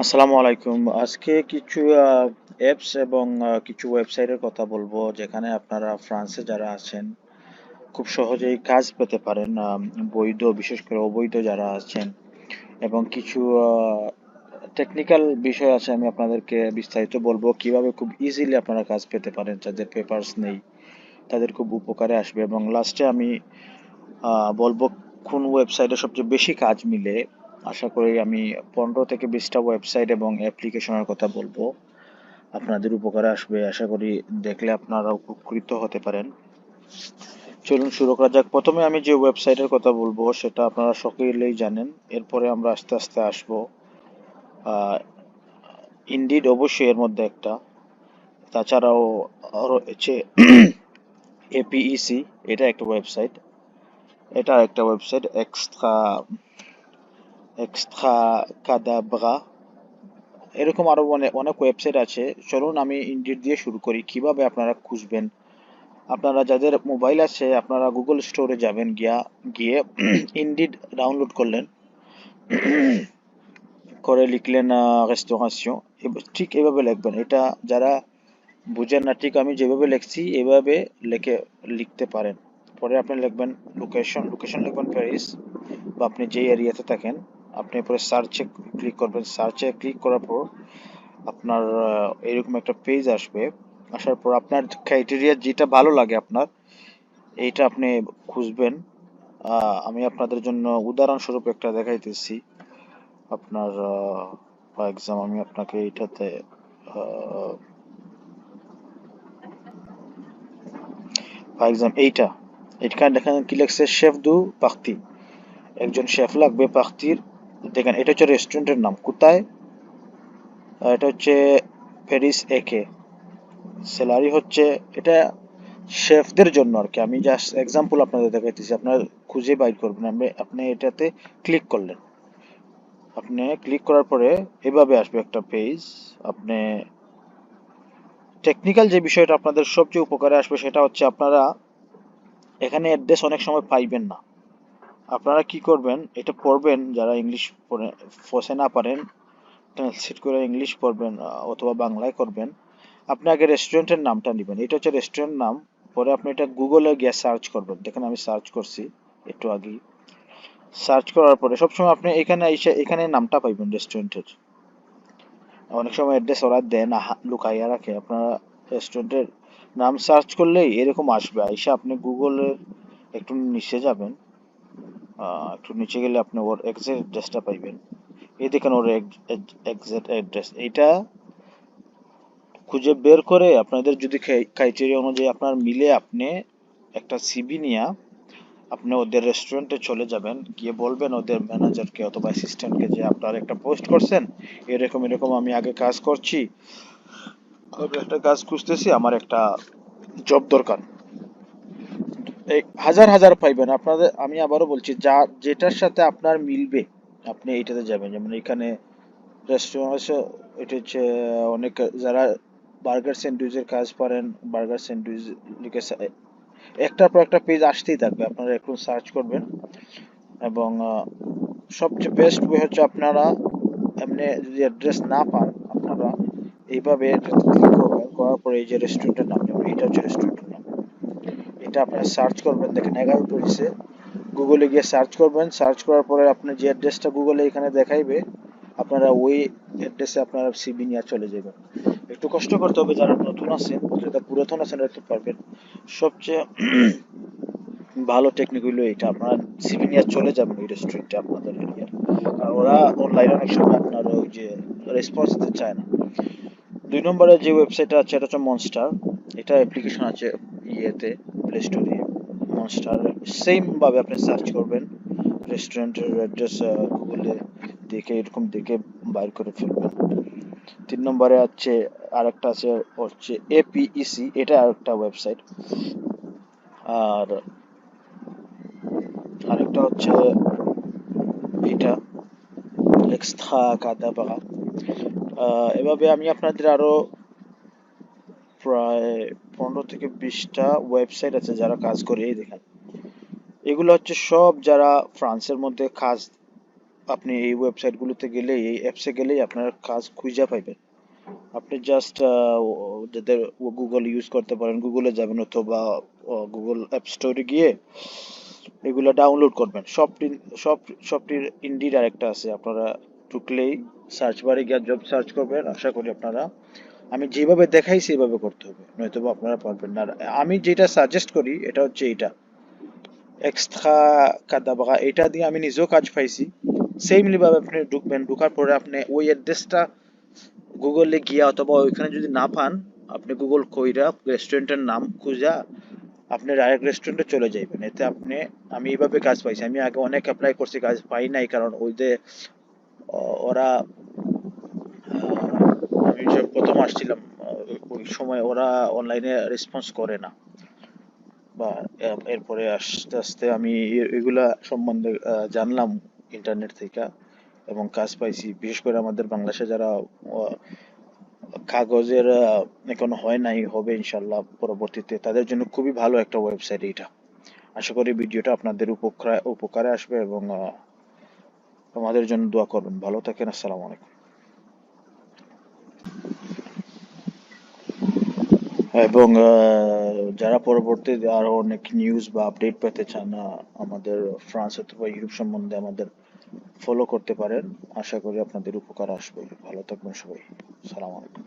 আসসালামু আলাইকুম। আজকে কিছু অ্যাপস এবং কিছু ওয়েবসাইটের কথা বলব, যেখানে আপনারা ফ্রান্সে যারা আছেন, খুব সহজেই কাজ পেতে পারেন বৈধ, বিশেষ করে অবৈধ যারা আছেন। এবং কিছু টেকনিক্যাল বিষয় আছে, আমি আপনাদেরকে বিস্তারিত বলব, কীভাবে খুব ইজিলি আপনারা কাজ পেতে পারেন, যাদের পেপারস নেই, তাদের খুব উপকারে আসবে। এবং লাস্টে আমি বলব কোন ওয়েবসাইটে সবচেয়ে বেশি কাজ মিলে আশা করি আমি পনেরো থেকে বিশটা ওয়েবসাইট এবং অ্যাপ্লিকেশনের কথা বলব। আপনাদের উপকারে আসবে, আশা করি দেখলে আপনারা উপকৃত হতে পারেন। চলুন শুরু করা যাক। প্রথমে আমি যে ওয়েবসাইটের কথা বলব, সেটা আপনারা সকলেই জানেন। এরপরে আমরা আস্তে আস্তে আসব। ইন্ডিড অবশ্যই এর মধ্যে একটা। তাছাড়াও রয়েছে এপিইসি এটা একটা ওয়েবসাইট এটা একটা ওয়েবসাইট এক্সট্রা এক্সট্রা কাদাব্রা এরকম আরও অনেক অনেক ওয়েবসাইট আছে। চলুন আমি ইন্ডিড দিয়ে শুরু করি। কীভাবে আপনারা খুঁজবেন? আপনারা যাদের মোবাইল আছে, আপনারা গুগল স্টোরে যাবেন গিয়া, গিয়ে ইন্ডিড ডাউনলোড করলেন। করে লিখলেন রেস্টোরেশন ঠিক এভাবে লিখবেন। এটা যারা বুঝেন না, ঠিক আমি যেভাবে লিখছি, এভাবে লিখে, লিখতে পারেন। পরে আপনি লিখবেন লোকেশন লোকেশন লিখবেন প্যারিস বা আপনি যে এরিয়াতে থাকেন। আপনি পরে সার্চে ক্লিক করবেন। সার্চে ক্লিক করার পর আপনার এরকম একটা পেজ আসবে। আসার পর আপনার ক্রাইটেরিয়া যেটা ভালো লাগে আপনার, এইটা আপনি খুঁজবেন। আমি আপনাদের জন্য উদাহরণস্বরূপ একটা দেখাইতেছি। আপনার ফর এক্সাম আমি আপনাকে এইটাতে ফর এক্সাম এইটা। এখানে দেখেন কি লেখছে শেফ দু পাখতি। একজন শেফ লাগবে পাখতির। দেখেন, এটা হচ্ছে রেস্টুরেন্টের নাম। কোথায়? এটা হচ্ছে প্যারিস একে স্যালারি হচ্ছে, এটা শেফদের জন্য আর কি। আমি জাস্ট এক্সাম্পল আপনাদের দেখাইতেছি। আপনার খুঁজে বাইর করবেন। আপনি আপনি এটাতে ক্লিক করলেন। আপনি ক্লিক করার পরে এভাবে আসবে একটা পেজ আপনি টেকনিক্যাল যে বিষয়টা আপনাদের সবচেয়ে উপকারে আসবে সেটা হচ্ছে আপনারা এখানে অ্যাড্রেস অনেক সময় পাইবেন না। আপনারা কি করবেন, এটা পড়বেন, যারা ইংলিশ ফসে না পারেন ট্রান্সলেট করে ইংলিশ পড়বেন অথবা বাংলায় করবেন, আপনি আগে রেস্টুরেন্টের নামটা নেবেন। এটা হচ্ছে রেস্টুরেন্ট নাম, পরে আপনি এটা গুগলে গিয়ে সার্চ করবেন। দেখেন আমি সার্চ করছি, একটু আগেই। সার্চ করার পরে সবসময় আপনি এখানে এসে এখানে নামটা পাইবেন রেস্টুরেন্টের অনেক সময় অ্যাড্রেস ওরা দেয় না লুকাইয়া রাখে। আপনারা রেস্টুরেন্টের নাম সার্চ করলেই এরকম আসবে। এসে আপনি গুগলের একটু নিচে যাবেন। একটু নিচে গেলে আপনি ওর এক্সাক্ট অ্যাড্রেসটা পাইবেন। এই দেখেন ওর এক্সাক্ট অ্যাড্রেস এইটা খুঁজে বের করে আপনাদের যদি ক্রাইটেরিয়া অনুযায়ী আপনার মিলে আপনি একটা সিবি নিয়ে আপনি ওদের রেস্টুরেন্টে চলে যাবেন। গিয়ে বলবেন ওদের ম্যানেজারকে অথবা অ্যাসিস্ট্যান্টকে যে আপনার একটা পোস্ট করছেন, এরকম এরকম আমি আগে কাজ করছি। আমি একটা কাজ খুঁজতেছি, আমার একটা জব দরকার। হাজার হাজার পাইবেন। আপনাদের, আমি আবারও বলছি, যা, যেটার সাথে আপনার মিলবে, আপনি এইটাতে যাবেন। যেমন এখানে রেস্টুরেন্ট আছে, এটা হচ্ছে, অনেক, যারা বার্গার স্যান্ডউইচের কাজ পারেন বার্গার স্যান্ডউইচ লিখে একটার পর একটা পেজ আসতেই থাকবে, আপনারা একটু সার্চ করবেন। এবং সবচেয়ে বেস্ট ওয়ে হচ্ছে আপনারা এমনি যদি অ্যাড্রেস না পান, আপনারা এইভাবে ক্লিক করবেন, করার পরে এই যে রেস্টুরেন্টের নাম এটা হচ্ছে রেস্টুরেন্টের নাম এটা আপনারা সার্চ করবেন। দেখেন এগারো পেজে গুগলে গিয়ে সার্চ করবেন। সার্চ করার পরে আপনি যে অ্যাড্রেসটা গুগলে এখানে দেখাইবে, আপনারা ওই অ্যাড্রেসে আপনারা সিবি নিয়ে চলে যাবেন। একটু কষ্ট করতে হবে যারা নতুন আছেন, যারা পুরাতন আছেন একটু পারবেন। সবচেয়ে ভালো টেকনিক হইল এটা। আপনারা সিবি নিয়ে চলে যাবেন ওই রেস্টুরেন্টে আপনাদের এরিয়ার কারণ ওরা অনলাইনে অনেক সময় আপনার ওই যে রেসপন্স দিতে চায় না। দুই নম্বরে যে ওয়েবসাইটটা আছে, এটা হচ্ছে মনস্টার এটা অ্যাপ্লিকেশন আছে ইয়েতে। প্লে স্টোরে মনস্টার সেম ভাবে আপনি সার্চ করবেন রেস্টুরেন্টের অ্যাড্রেস গুগলে দেখে, এরকম দেখে বাইর করে ফেলবেন। তিন নম্বরে আছে, আরেকটা আছে, হচ্ছে এপিইসি এটা আরেকটা ওয়েবসাইট আর আরেকটা হচ্ছে এটা এক্সট্রা কাদাবাগা এভাবে আমি আপনাদের আরও প্রায় পনেরো থেকে বিশটা ওয়েবসাইট আছে যারা কাজ করে, এই দেখেন। এগুলো হচ্ছে সব যারা ফ্রান্সের মধ্যে কাজ, আপনি এই ওয়েবসাইটগুলোতে গেলে, এই অ্যাপসে গেলেই আপনার কাজ খুঁজে পাইবেন। আপনি জাস্ট যাদের গুগল ইউজ করতে পারেন গুগলে যাবেন অথবা গুগল অ্যাপ স্টোরে গিয়ে এগুলো ডাউনলোড করবেন। সবটি, সব সবটির ইন্ডিড আরেকটা আছে। আপনারা ঢুকলেই সার্চ বারে গিয়ে জব সার্চ করবেন। আশা করি আপনারা আমি যেভাবে দেখাই, সেভাবে করতে হবে। নয়তো আপনারা পারবেন না। আমি যেটা সাজেস্ট করি, এটা হচ্ছে এইটা। এক্সট্রা কাদাবাগা এটা দিয়ে আমি নিজেও কাজ পাইছি। সেমলি ভাবে আপনি ঢুকবেন। ঢুকার পরে আপনি ওই অ্যাড্রেসটা গুগলে গিয়া অথবা ওইখানে যদি না পান, আপনি গুগল কইরা রেস্টুরেন্টের নাম খুঁজা আপনি ডাইরেক্ট রেস্টুরেন্টে চলে যাইবেন। এতে আপনি, আমি এইভাবে কাজ পাইছি। আমি আগে অনেক অ্যাপ্লাই করছি, কাজ পাই নাই, কারণ ওই যে ওরা প্রথম আসছিলাম ওই সময় ওরা অনলাইনে রেসপন্স করে না। বা এরপরে আস্তে আস্তে আমি এগুলা সম্বন্ধে জানলাম ইন্টারনেট থেকে এবং কাজ পাইছি। বিশেষ করে আমাদের বাংলাদেশে যারা কাগজের এখনও হয় নাই, হবে ইনশাল্লাহ পরবর্তীতে। তাদের জন্য খুবই ভালো একটা ওয়েবসাইট এইটা আশা করি ভিডিওটা আপনাদের উপকারে উপকারে আসবে এবং আমাদের জন্য দোয়া করবেন। ভালো থাকেন, আসসালামু আলাইকুম। এবং যারা পরবর্তী আরও অনেক নিউজ বা আপডেট পেতে চান আমাদের ফ্রান্স অথবা ইউরোপ সম্বন্ধে আমাদের ফলো করতে পারেন। আশা করি আপনাদের উপকার আসবে। ভালো থাকবেন সবাই। সালাম আলাইকুম।